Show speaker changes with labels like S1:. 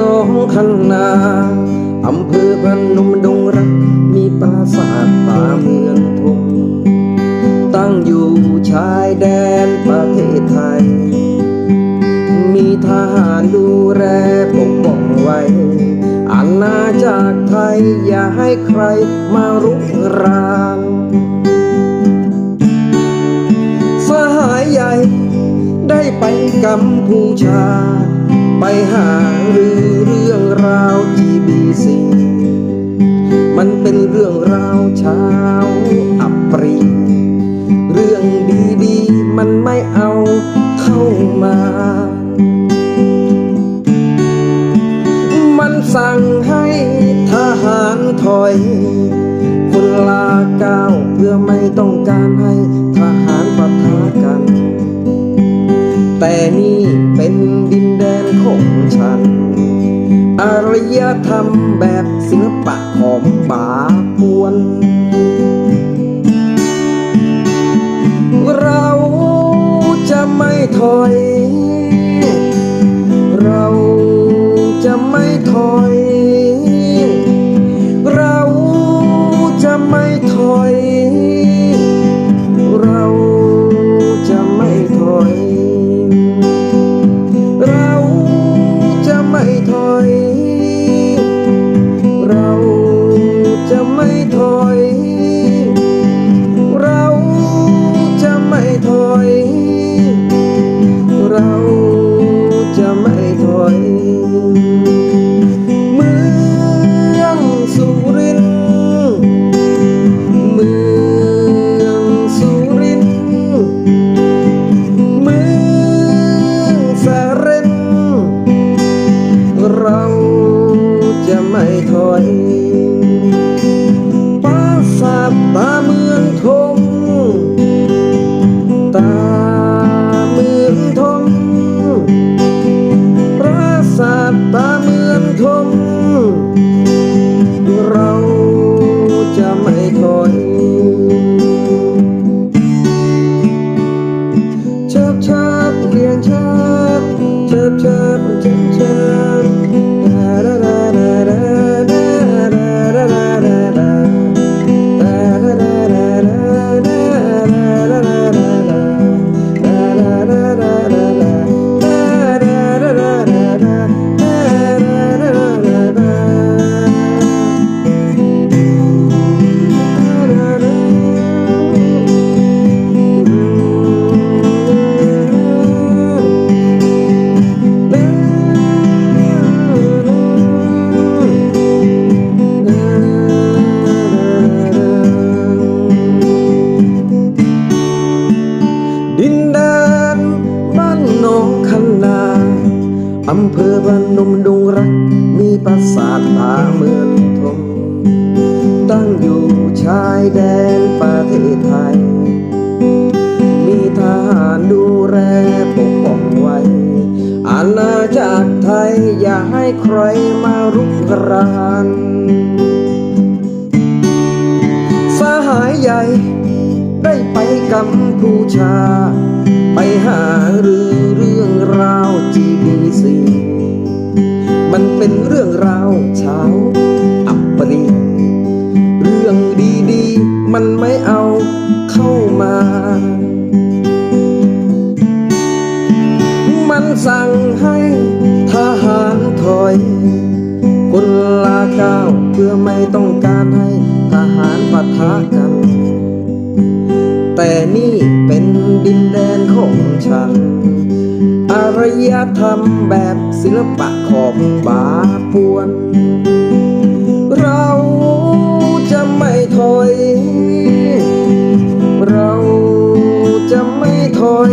S1: น้องขันนาอำเภอพนมดงรัก มีปราสาทตาเมืองทงตั้งอยู่ชายแดนประเทศไทย มีทหารดูแลปกป้องไว้อาณาจักรไทยอย่าให้ใครมารุกรานสหายใหญ่ได้ไปกัมพูชา ไปหารือเรื่องราว GBC มันเป็นเรื่องราวเช้าวอับปรี เรื่องดีๆ มันไม่เอาเข้ามา ธรรมแบบศิลปะของป่าพวน เราจะไม่ถอย เราจะไม่ถอย ถอย ตั้งอยู่ชายแดนประเทศไทย มีทหารดูแลปกป้องไว้ อาณาจักรไทยอย่าให้ใครมารุกราน สหายใหญ่ได้ไปกัมพูชา ไปหารือเรื่องราว GBC มันเป็นเรื่องราวเช้า มันไม่เอาเข้ามา มันสั่งให้ทหารถอย คนลาก้าวเพื่อไม่ต้องการให้ทหารปะทะกัน แต่นี่เป็นดินแดนของฉัน อารยธรรมแบบศิลปะของบาปวนเรา ถอย เราจะไม่ถอย